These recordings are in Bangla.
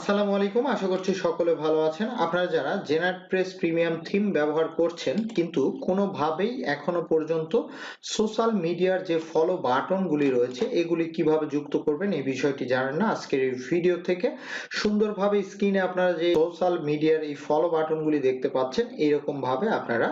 আসসালামু আলাইকুম, আশা করছি সকলে ভালো আছেন। আপনারা যারা জেনারেট প্রেস প্রিমিয়াম থিম ব্যবহার করছেন, কিন্তু কোনোভাবেই এখনও পর্যন্ত সোশ্যাল মিডিয়ার যে ফলো বাটনগুলি রয়েছে, এগুলি কীভাবে যুক্ত করবেন এই বিষয়টি জানেন না। আজকের এই ভিডিও থেকে সুন্দরভাবে স্ক্রিনে আপনারা যে সোশ্যাল মিডিয়ার এই ফলো বাটনগুলি দেখতে পাচ্ছেন এইরকম ভাবে আপনারা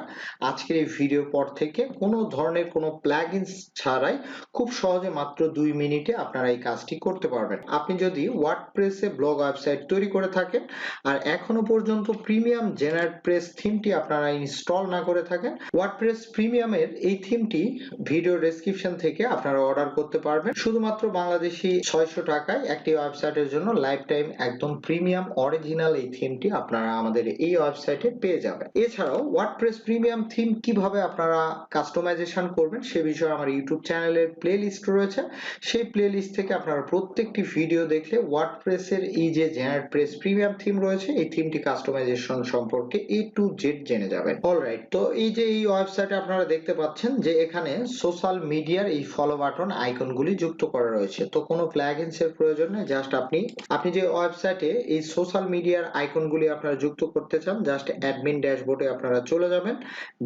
আজকের এই ভিডিও পর থেকে কোনো ধরনের কোনো প্ল্যাগইনস ছাড়াই খুব সহজে মাত্র দুই মিনিটে আপনারা এই কাজটি করতে পারবেন। আপনি যদি ওয়ার্ডপ্রেসে ব্লগ ওয়েবসাইট তৈরি করে থাকেন। আর এখনও পর্যন্ত প্রিমিয়াম জেনারেট প্রেস থিমটি আপনারা ইনস্টল না করে থাকেন। ওয়ার্ডপ্রেস প্রিমিয়ামের এই থিমটি ভিডিও ডেসক্রিপশন থেকে আপনারা অর্ডার করতে পারবেন। শুধুমাত্র বাংলাদেশি ছয়শো টাকায় একটি ওয়েবসাইটের জন্য লাইফ টাইম একদম প্রিমিয়াম অরিজিনাল এই থিমটি আপনারা আমাদের এই ওয়েবসাইটে পেয়ে যাবেন। এছাড়াও ওয়ার্ডপ্রেস প্রিমিয়াম থিম কীভাবে আপনারা কাস্টমাইজেশন করবেন সে বিষয়ে আমার ইউটিউব চ্যানেলের প্লে লিস্ট রয়েছে। সেই প্লে লিস্ট থেকে আপনারা প্রত্যেকটি ভিডিও দেখলে ওয়ার্ডপ্রেসের এই যে জেনারেট প্রেস প্রিমিয়াম থিম রয়েছে। এই থিমটি কাস্টমাইজেশন সম্পর্কে এ টু জেড জেনে যাবেন। অলরাইট তো এই যে এই ওয়েবসাইটে আপনারা দেখতে পাচ্ছেন যে এখানে সোশ্যাল মিডিয়ার এই ফলো বাটন আইকনগুলি যুক্ত করা রয়েছে। তো কোনো প্ল্যাগইনস এর প্রয়োজন নেই জাস্ট আপনি আপনি যে ওয়েবসাইটে এই সোশ্যাল মিডিয়ার আইকনগুলি আপনারা যুক্ত করতে চান জাস্ট অ্যাডমিন ড্যাশবোর্ডে আপনারা চলে যাবেন।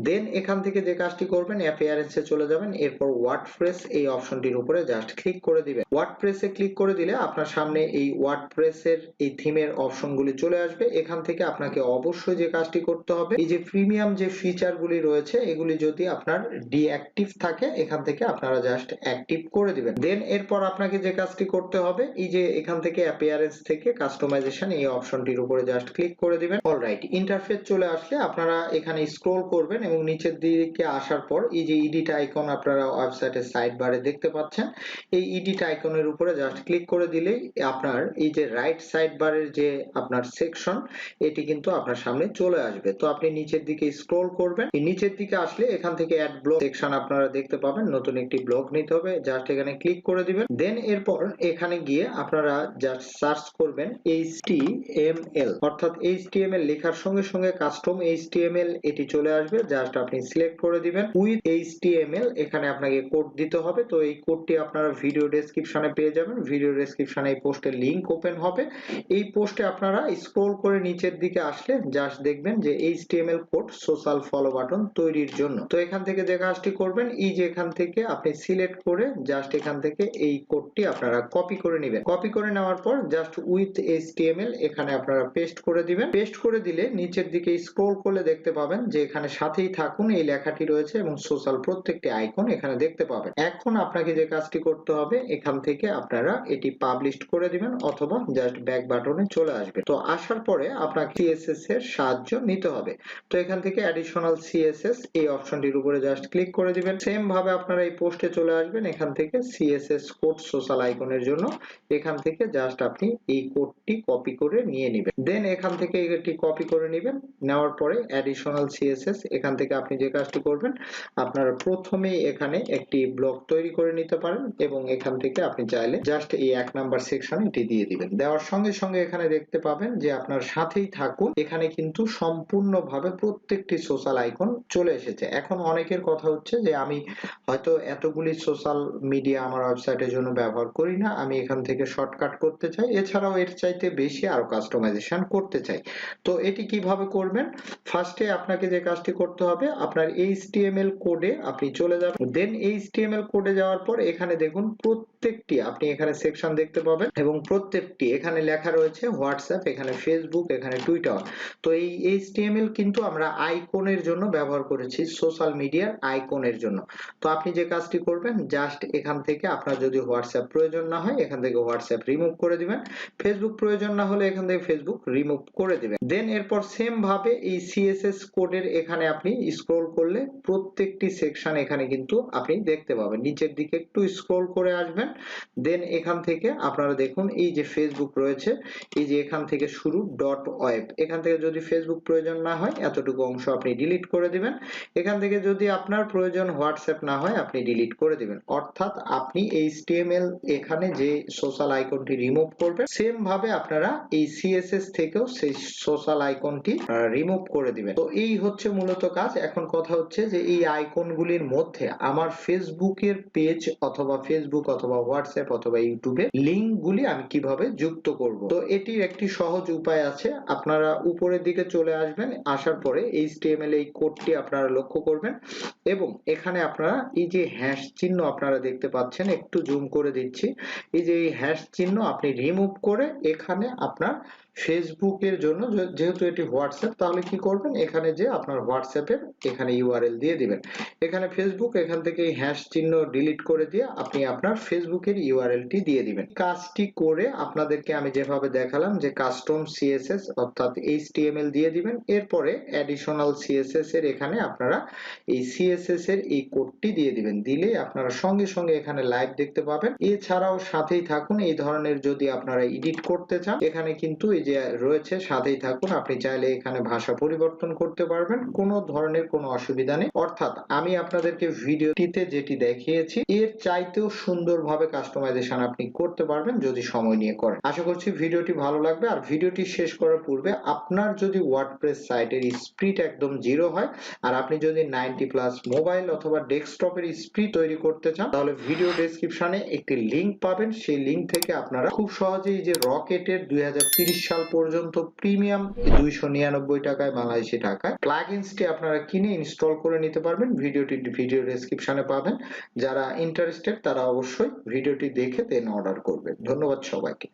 দেন এখান থেকে যে কাজটি করবেন অ্যাপিয়ারেন্সে চলে যাবেন। এরপর ওয়ার্ডপ্রেস এই অপশনটির উপরে জাস্ট ক্লিক করে দিবেন। ওয়ার্ডপ্রেসে ক্লিক করে দিলে আপনার সামনে এই ওয়ার্ডপ্রেসের এই থিমের অপশনগুলি চলে আসবে। এখান থেকে আপনাকে অবশ্যই যে কাজটি করতে হবে, এই যে প্রিমিয়াম যে ফিচারগুলি রয়েছে, এগুলি যদি আপনার ডিঅ্যাক্টিভ থাকে, এখান থেকে আপনারা জাস্ট অ্যাক্টিভ করে দিবেন। দেন এরপর আপনাকে যে কাজটি করতে হবে, এই যে এখান থেকে অ্যাপিয়ারেন্স থেকে কাস্টমাইজেশন এই অপশনটির উপরে জাস্ট ক্লিক করে দিবেন। অলরাইট ইন্টারফেস চলে আসলে আপনারা এখানে স্ক্রল করবেন এবং নিচের দিকে আসার পর এই যে এডিট আইকন আপনারা ওয়েবসাইটের সাইড বারে দেখতে পাচ্ছেন, এই এডিট আইকনের উপরে জাস্ট ক্লিক করে দিলেই আপনার এই যে রাইট সাইড বারের যে আপনার সেকশন এটি কিন্তু আপনার সামনে চলে আসবে। তো আপনি নিচের দিকে স্ক্রল করবেন। নিচের দিকে আসলে এখান থেকে অ্যাড ব্লক সেকশন আপনারা দেখতে পাবেন। নতুন একটি ব্লক নিতে হবে। জাস্ট এখানে ক্লিক করে দিবেন। দেন এরপর এখানে গিয়ে আপনারা জাস্ট সার্চ করবেন HTML অর্থাৎ HTML লেখার সঙ্গে সঙ্গে কাস্টম HTML এটি চলে আসবে। জাস্ট আপনি সিলেক্ট করে দিবেন। উইথ HTML এখানে আপনাকে কোড দিতে হবে। তো এই কোডটি আপনারা ভিডিও ডেসক্রিপশনে পেয়ে যাবেন। ভিডিও ডেসক্রিপশনে এই পোস্টের লিংক ওপেন হবে। এই পোস্টে আপনারা স্ক্রল করে নিচের দিকে আসলে জাস্ট দেখবেন যে HTML code social follow button তৈরির জন্য। তো এখান থেকে যে কাজটি করবেন, এই যে এখান থেকে আপনি সিলেক্ট করে জাস্ট এখান থেকে এই কোডটি আপনারা কপি করে নেবেন। কপি করে নেওয়ার পর জাস্ট উইথ HTML এখানে আপনারা পেস্ট করে দিবেন। পেস্ট করে দিলে নিচের দিকে স্ক্রল করলে দেখতে পাবেন যে এখানে সাথেই থাকুন, এই লেখাটি রয়েছে এবং সোশ্যাল প্রত্যেকটি আইকন এখানে দেখতে পাবেন। এখন আপনাকে যে কাজটি করতে হবে, এখান থেকে আপনারা এটি পাবলিশ করে দিবেন অথবা জাস্ট ব্যাক বাটনে চলে আসবে। তো আসার পরে আপনাকে সিএসএস এর সাহায্য নিতে হবে। তো এখান থেকে অ্যাডিশনাল সিএসএস এই অপশনটির উপরে জাস্ট ক্লিক করে দিবেন। সেম ভাবে আপনারা এই পোস্টে চলে আসবেন এখান থেকে সিএসএস কোড সোশ্যাল আইকনের জন্য। এখান থেকে জাস্ট আপনি এই কোডটি কপি করে নিয়ে নেবেন। দেন এখান থেকে এটি কপি করে নেবেন। নেওয়ার পরে অ্যাডিশনাল সিএসএস এখান থেকে আপনি যে কাজটি করবেন, আপনারা প্রথমেই এখানে একটি ব্লক তৈরি করে নিতে পারেন এবং এখান থেকে আপনি চাইলে জাস্ট এই এক নাম্বার সেকশন এটি দিয়ে দিবেন। দেওয়ার সঙ্গে সঙ্গে এখানে দেখতে পাবেন যে আপনার সাথেই থাকুন। এখানে কিন্তু সম্পূর্ণভাবে প্রত্যেকটি সোশ্যাল আইকন চলে এসেছে। এখন অনেকের কথা হচ্ছে যে আমি হয়তো এতগুলি সোশ্যাল মিডিয়া আমার ওয়েবসাইটের জন্য ব্যবহার করি না, আমি এখান থেকে শর্টকাট করতে চাই। এছাড়াও এর চাইতে বেশি আরও কাস্টমাইজেশন করতে চাই। তো এটি কীভাবে করবেন? ফার্স্টে আপনাকে যে কাজটি করতে হবে, আপনার HTML কোডে আপনি চলে যাবেন। দেন HTML কোডে যাওয়ার পর এখানে দেখুন প্রত্যেকটি, আপনি এখানে সেকশন দেখতে পাবেন এবং প্রত্যেকটি, এখানে লেখা রয়েছে হোয়াটসঅ্যাপ এখানে ফেসবুক এখানে টুইটার তো এই HTML কিন্তু আমরা আইকনের জন্য ব্যবহার করেছি সোশ্যাল মিডিয়ার আইকনের জন্য। তো আপনি যে কাজটি করবেন জাস্ট এখান থেকে আপনার যদি হোয়াটসঅ্যাপ প্রয়োজন না হয়, এখান থেকে হোয়াটসঅ্যাপ রিমুভ করে দিবেন। ফেসবুক প্রয়োজন না হলে এখান থেকে ফেসবুক রিমুভ করে দিবেন। দেন এরপর সেম ভাবে এই সিএসএস কোডের এখানে আপনি স্ক্রল করলে প্রত্যেকটি সেকশন এখানে কিন্তু আপনি দেখতে পাবেন। নিচের দিকে একটু স্ক্রল করে আসবেন। দেন এখান থেকে আপনারা দেখুন, এই যে ফেসবুক রয়েছে এই যে এখান থেকে শুরু ডট ওয়েব এখান থেকে যদি ফেসবুক প্রয়োজন না হয়, এতটুকু অংশ আপনি ডিলিট করে দিবেন। এখান থেকে যদি আপনার প্রয়োজন হোয়াটসঅ্যাপ না হয়, আপনি ডিলিট করে দিবেন। অর্থাৎ আপনি HTML এখানে যে সোশ্যাল আইকনটি রিমুভ করবেন সেম ভাবে আপনারা এই সিএসএস থেকেও সেই সোশ্যাল আইকনটি রিমুভ করে দিবেন। তো এই হচ্ছে মূলত কাজ। এখন কথা হচ্ছে যে এই আইকনগুলির মধ্যে আমার ফেসবুকের পেজ অথবা ফেসবুক অথবা হোয়াটসঅ্যাপ অথবা ইউটিউবে লিঙ্কগুলি আমি কীভাবে যুক্ত করব? তো এটির একটি সহজ উপায় আছে। আপনারা উপরের দিকে চলে আসবেন, আসার পরে এইচটিএমএল এই কোডটি আপনারা লক্ষ্য করবেন এবং এখানে আপনারা এই যে হ্যাশ চিহ্ন আপনারা দেখতে পাচ্ছেন, একটু জুম করে দিচ্ছি। এই যে এই হ্যাশ চিহ্ন আপনি রিমুভ করে এখানে আপনার ফেসবুকের জন্য যেহেতু এটি হোয়াটসঅ্যাপ তাহলে কি করবেন? এখানে যে আপনার হোয়াটসঅ্যাপের এখানে ইউআরএল দিয়ে দিবেন। এখানে ফেসবুক এখান থেকে এই হ্যাশ চিহ্ন ডিলিট করে দিয়ে আপনি আপনার ফেসবুকের ইউআরএলটি দিয়ে দিবেন। কাজটি করে আপনাদেরকে আমি যেভাবে দেখালাম যে কাস্টম সিএসএস অর্থাৎ এইচটিএমএল দিয়ে দিবেন। এরপরে অ্যাডিশনাল সিএসএস এর এখানে আপনারা এই সিএসএস এর এই কোডটি দিয়ে দিবেন। দিলে আপনারা সঙ্গে সঙ্গে এখানে লাইভ দেখতে পাবেন। এছাড়াও সাথেই থাকুন, এই ধরনের যদি আপনারা এডিট করতে চান, এখানে কিন্তু এই যে রয়েছে, সাথেই থাকুন। আপনি চাইলে এখানে ভাষা পরিবর্তন করতে পারবেন। কোনো ধরনের কোনো অসুবিধা নেই। অর্থাৎ আমি আপনাদেরকে ভিডিওটিতে যেটি দেখিয়েছি, এর চাইতেও সুন্দরভাবে কাস্টমাইজেশন আপনি করতে পারবেন যদি সময় নিয়ে করেন। আশা করছি ভিডিওটি ভালো লাগবে আর ভিডিওটি শেষ করার পূর্বে আপনার যদি ওয়ার্ডপ্রেস সাইটের স্পিড একদম জিরো হয় আর আপনি যদি নাইনটি প্লাস মোবাইল অথবা ডেস্কটপের স্পিড তৈরি করতে চান, তাহলে ভিডিও ডেসক্রিপশনে একটি লিংক পাবেন। সেই লিংক থেকে আপনারা খুব সহজেই যে রকেটের দুই সাল পর্যন্ত প্রিমিয়াম দুইশো নিরানব্বই টাকায়, বাংলাদেশি টাকায় প্লাগইনসটি আপনারা কিনে ইনস্টল করে নিতে পারবেন। ভিডিওটি ভিডিও ডেসক্রিপশনে পাবেন। যারা ইন্টারেস্টেড তারা অবশ্যই ভিডিওটি দেখে দেন অর্ডার করবেন। ধন্যবাদ সবাইকে।